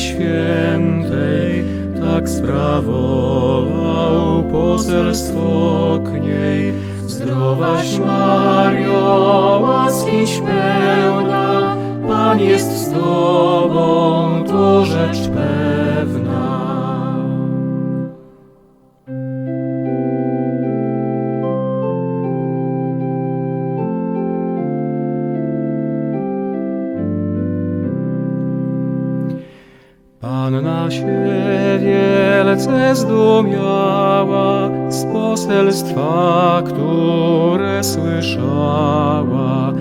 Świętej, tak sprawował poselstwo k niej. Zdrowaś Mario, łaskiś pełna, Pan jest z Tobą, zdumiała z poselstwa, które słyszała.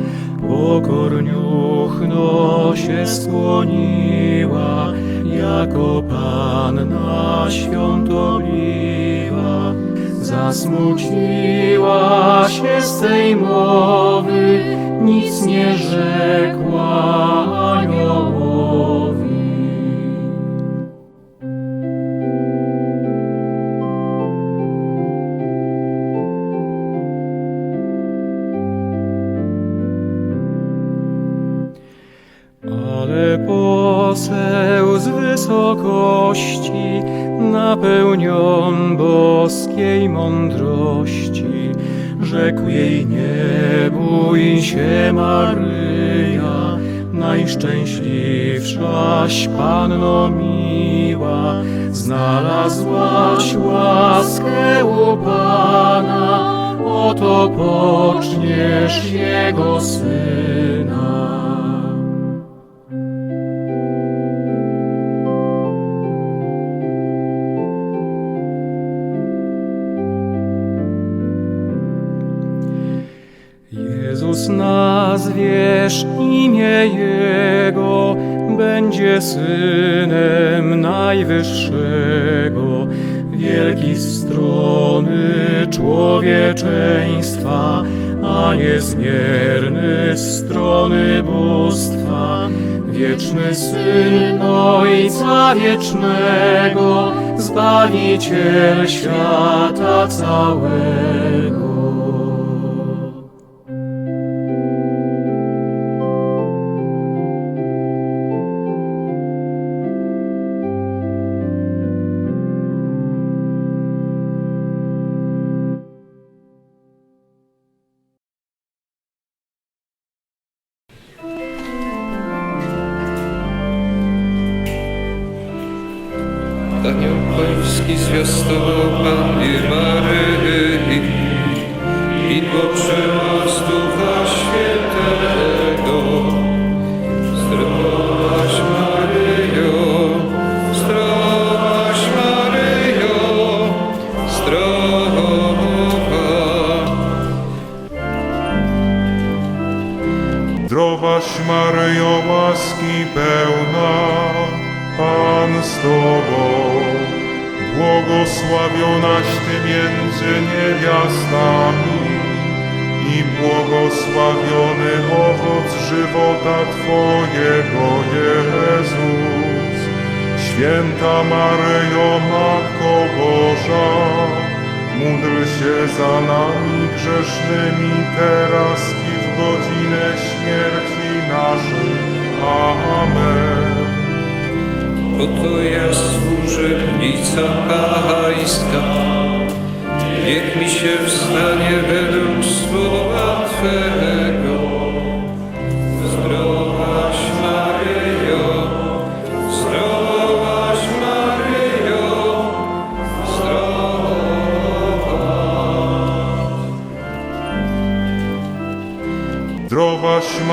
Pokorniuchno się skłoniła, jako Panna świątobliwa. Zasmuciła się z tej mowy, nic nie rzekła Ale poseł z wysokości, napełnion boskiej mądrości, rzekł jej nie bój się Maryja, najszczęśliwszaś Panno miła, znalazłaś łaskę u Pana, oto poczniesz Jego Syna. Jezus nazwiesz imię Jego, będzie Synem Najwyższego, wielki z strony człowieczeństwa, a niezmierny z strony bóstwa. Wieczny Syn Ojca Wiecznego, Zbawiciel świata całego. Zdrowaś Maryjo, łaski pełna, Pan z Tobą, błogosławionaś Ty między niewiastami i błogosławiony owoc żywota Twojego, Jezus. Święta Maryjo, Matko Boża, módl się za nami grzesznymi teraz i w godzinę śmierci naszej. Amen. Oto ja służebnica Pańska, niech mi się wstanie według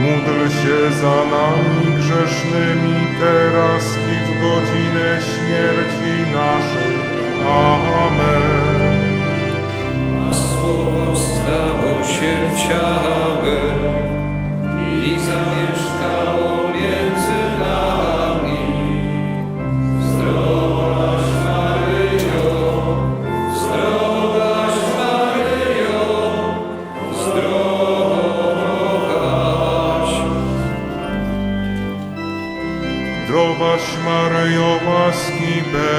módl się za nami grzesznymi teraz i w godzinę śmierci naszej. Amen. Słowo stało się ciałem i zamiast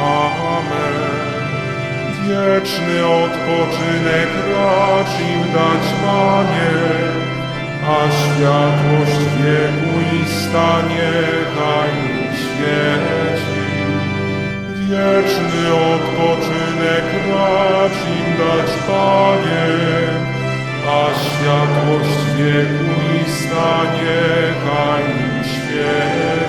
Amen. Wieczny odpoczynek racz im dać, Panie, a światłość wieku i stanie daj świeci. Wieczny odpoczynek racz im dać, Panie, a światłość wieku i stanie daj świeci.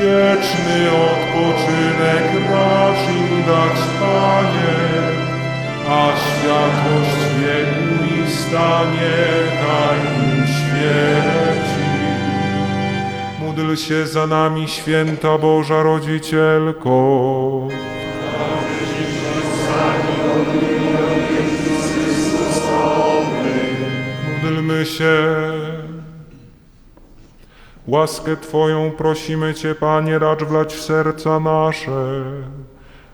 Wieczny odpoczynek racz im dać, Panie, a światłość wieku i stanie daj im świeci. Módl się za nami, święta Boża Rodzicielko. Módlmy się. Łaskę Twoją prosimy Cię, Panie, racz wlać w serca nasze,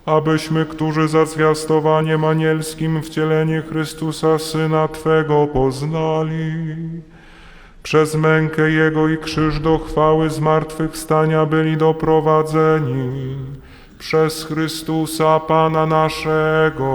abyśmy, którzy za zwiastowaniem anielskim wcielenie Chrystusa, Syna Twego, poznali, przez mękę Jego i krzyż do chwały zmartwychwstania byli doprowadzeni, przez Chrystusa Pana naszego.